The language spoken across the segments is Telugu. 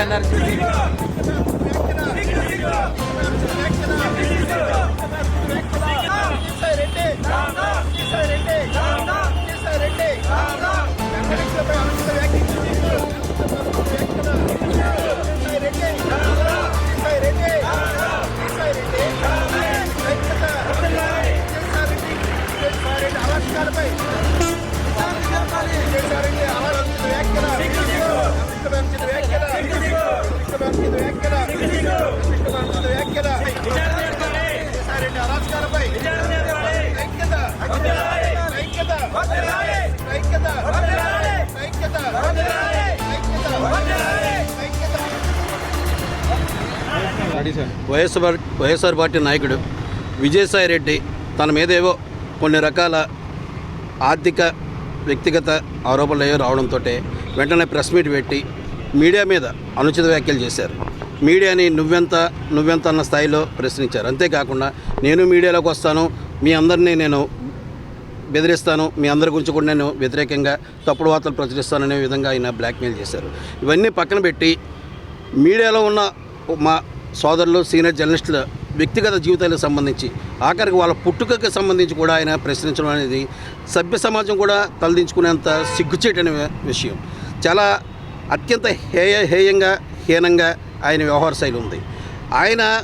enerjisi. వైఎస్ఆర్ వైఎస్ఆర్ పార్టీ నాయకుడు విజయసాయి రెడ్డి తన మీద ఏవో కొన్ని రకాల ఆర్థిక వ్యక్తిగత ఆరోపణలు ఏవో రావడంతో వెంటనే ప్రెస్ మీట్ పెట్టి మీడియా మీద అనుచిత వ్యాఖ్యలు చేశారు. మీడియాని నువ్వెంత నువ్వెంత అన్న స్థాయిలో ప్రశ్నించారు. అంతేకాకుండా నేను మీడియాలోకి వస్తాను మీ అందరినీ నేను బెదిరిస్తాను మీ అందరి గురించి కూడా నేను వ్యతిరేకంగా తప్పుడు వార్తలు ప్రచురిస్తాననే విధంగా ఆయన బ్లాక్మెయిల్ చేశారు. ఇవన్నీ పక్కన పెట్టి మీడియాలో ఉన్న మా సోదరులు సీనియర్ జర్నలిస్టుల వ్యక్తిగత జీవితాలకు సంబంధించి ఆఖరికి వాళ్ళ పుట్టుకకి సంబంధించి కూడా ఆయన ప్రశ్నించడం అనేది సభ్య సమాజం కూడా తలదించుకునేంత సిగ్గుచేటనే విషయం. చాలా అత్యంత హేయ హేయంగా హీనంగా ఆయన వ్యవహార శైలి ఉంది. ఆయన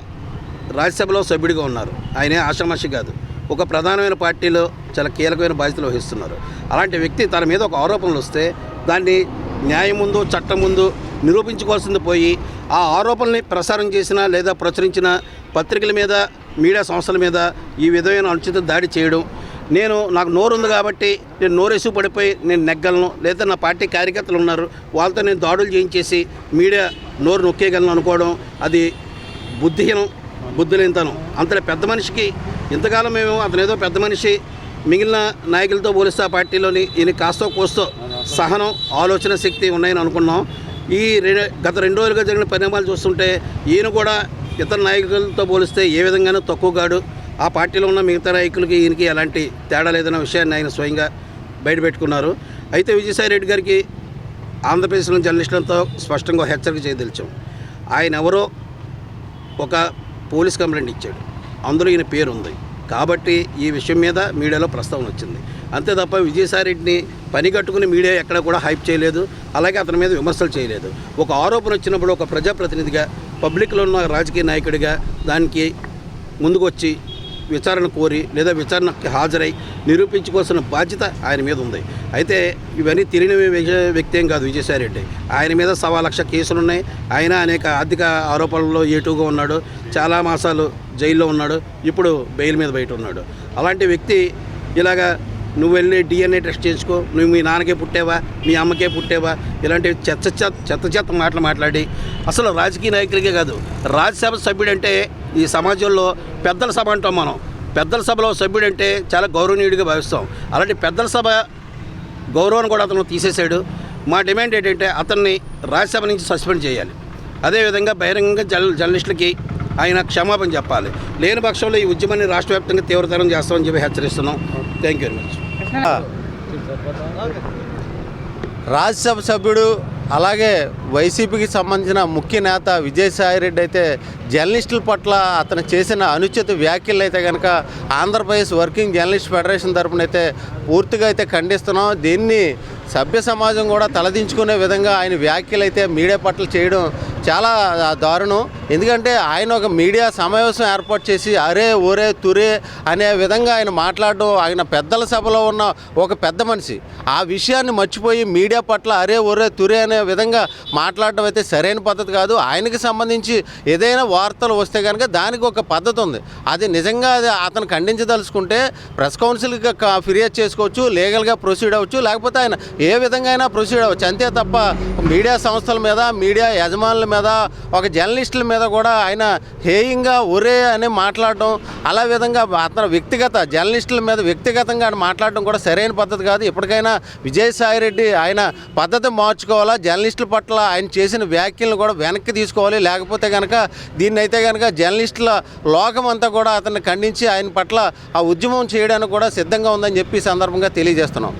రాజ్యసభలో సభ్యుడిగా ఉన్నారు. ఆయనే ఆషామాషి కాదు. ఒక ప్రధానమైన పార్టీలో చాలా కీలకమైన బాధ్యతలు వహిస్తున్నారు. అలాంటి వ్యక్తి తన మీద ఒక ఆరోపణలు వస్తే దాన్ని న్యాయం ముందు చట్టం ముందు నిరూపించుకోవాల్సింది పోయి ఆ ఆరోపణల్ని ప్రసారం చేసిన లేదా ప్రచురించిన పత్రికల మీద మీడియా సంస్థల మీద ఈ విధమైన అనుచిత దాడి చేయడం. నేను నాకు నోరు ఉంది కాబట్టి నేను నోరేసు పడిపోయి నేను నెగ్గలను లేదా నా పార్టీ కార్యకర్తలు ఉన్నారు వాళ్ళతో నేను దాడులు చేయించేసి మీడియా నోరు నొక్కేయగలను అనుకోవడం అది బుద్ధిహీనం బుద్ధులేంతనం అంతటి పెద్ద మనిషికి ఇంతకాలం మేము అతను ఏదో పెద్ద మనిషి మిగిలిన నాయకులతో పోలిస్తే ఆ పార్టీలోని ఈయన కాస్తో కోస్తో సహనం ఆలోచన శక్తి ఉన్నాయని అనుకున్నాం. ఈ రె గత రెండు రోజులుగా జరిగిన పరిణామాలు చూస్తుంటే ఈయన కూడా ఇతర నాయకులతో పోలిస్తే ఏ విధంగానూ తక్కువగాడు ఆ పార్టీలో ఉన్న మిగతా నాయకులకి ఈయనకి ఎలాంటి తేడా లేదన్న విషయాన్ని ఆయన స్వయంగా బయటపెట్టుకున్నారు అయితే విజయసాయి రెడ్డి గారికి ఆంధ్రప్రదేశ్లో జర్నలిస్టులతో స్పష్టంగా హెచ్చరిక చేయదలిచాం. ఆయన ఎవరో ఒక పోలీస్ కంప్లైంట్ ఇచ్చాడు. అందులో ఈయన పేరు ఉంది కాబట్టి ఈ విషయం మీద మీడియాలో ప్రస్తావన వచ్చింది. అంతే తప్ప విజయసాయి రెడ్డిని పని కట్టుకుని మీడియా ఎక్కడ కూడా హైప్ చేయలేదు అలాగే అతని మీద విమర్శలు చేయలేదు. ఒక ఆరోపణ వచ్చినప్పుడు ఒక ప్రజాప్రతినిధిగా పబ్లిక్లో ఉన్న రాజకీయ నాయకుడిగా దానికి ముందుకొచ్చి విచారణ కోరి లేదా విచారణకి హాజరై నిరూపించుకోవాల్సిన బాధ్యత ఆయన మీద ఉంది. అయితే ఇవన్నీ తెలియని వ్యక్తి ఏం కాదు విజయసాయిరెడ్డి ఆయన మీద సవా లక్ష కేసులు ఉన్నాయి. ఆయన అనేక ఆర్థిక ఆరోపణల్లో ఏటుగా ఉన్నాడు. చాలా మాసాలు జైల్లో ఉన్నాడు. ఇప్పుడు బెయిల్ మీద బయట ఉన్నాడు. అలాంటి వ్యక్తి ఇలాగా నువ్వు వెళ్ళి డిఎన్ఏ టెస్ట్ చేసుకో నువ్వు మీ నాన్నకే పుట్టావా? మీ అమ్మకే పుట్టావా? ఇలాంటి చెత్త చెత్త చెత్త చెత్త మాటలు మాట్లాడి. అసలు రాజకీయ నాయకులకే కాదు రాజ్యసభ సభ్యుడంటే ఈ సమాజంలో పెద్దల సభ అంటాం మనం. పెద్దల సభలో సభ్యుడంటే చాలా గౌరవనీయుడిగా భావిస్తాం. అలాంటి పెద్దల సభ గౌరవాన్ని కూడా అతను తీసేశాడు. మా డిమాండ్ ఏంటంటే అతన్ని రాజ్యసభ నుంచి సస్పెండ్ చేయాలి. అదేవిధంగా బహిరంగంగా జర్న జర్నలిస్టులకి ఆయన క్షమాపణ చెప్పాలి. లేని పక్షంలో ఈ ఉద్యమాన్ని రాష్ట్ర వ్యాప్తంగా తీవ్రతరం చేస్తామని చెప్పి హెచ్చరిస్తున్నాం. Thank you very much Rajya Sabha సభ్యుడు అలాగే వైసీపీకి సంబంధించిన ముఖ్య నేత విజయసాయి రెడ్డి అయితే జర్నలిస్టుల పట్ల అతను చేసిన అనుచిత వ్యాఖ్యలు అయితే కనుక ఆంధ్రప్రదేశ్ వర్కింగ్ జర్నలిస్ట్ ఫెడరేషన్ తరఫున అయితే పూర్తిగా అయితే ఖండిస్తున్నాం. దీన్ని సభ్య సమాజం కూడా తలదించుకునే విధంగా ఆయన వ్యాఖ్యలు అయితే మీడియా పట్ల చేయడం చాలా దారుణం. ఎందుకంటే ఆయన ఒక మీడియా సమావేశం ఏర్పాటు చేసి అరే ఒరే తురే అనే విధంగా ఆయన మాట్లాడడం ఆయన పెద్దల సభలో ఉన్న ఒక పెద్ద మనిషి. ఆ విషయాన్ని మర్చిపోయి మీడియా పట్ల అరే ఒరే తురే అనే విధంగా మాట్లాడడం అయితే సరైన పద్ధతి కాదు. ఆయనకి సంబంధించి ఏదైనా వార్తలు వస్తే కనుక దానికి ఒక పద్ధతి ఉంది. అది నిజంగా అది అతను ఖండించదలుచుకుంటే ప్రెస్ కౌన్సిల్కి ఫిర్యాదు చేసుకోవచ్చు లీగల్గా ప్రొసీడ్ అవ్వచ్చు లేకపోతే ఆయన ఏ విధంగా అయినా ప్రొసీడ్ అవ్వచ్చు. అంతే తప్ప మీడియా సంస్థల మీద మీడియా యజమానుల మీద ఒక జర్నలిస్టుల మీద కూడా ఆయన హేయంగా ఒరే అని మాట్లాడడం అలా విధంగా అతను వ్యక్తిగత జర్నలిస్టుల మీద వ్యక్తిగతంగా ఆయన మాట్లాడడం కూడా సరైన పద్ధతి కాదు. ఇప్పటికైనా విజయసాయి రెడ్డి ఆయన పద్ధతి మార్చుకోవాలా జర్నలిస్టుల పట్ల ఆయన చేసిన వ్యాఖ్యలను కూడా వెనక్కి తీసుకోవాలి. లేకపోతే కనుక దీన్ని అయితే కనుక జర్నలిస్టుల లోకం అంతా కూడా అతన్ని ఖండించి ఆయన పట్ల ఆ ఉద్యమం చేయడానికి కూడా సిద్ధంగా ఉందని చెప్పి సందర్భంగా తెలియజేస్తున్నాం.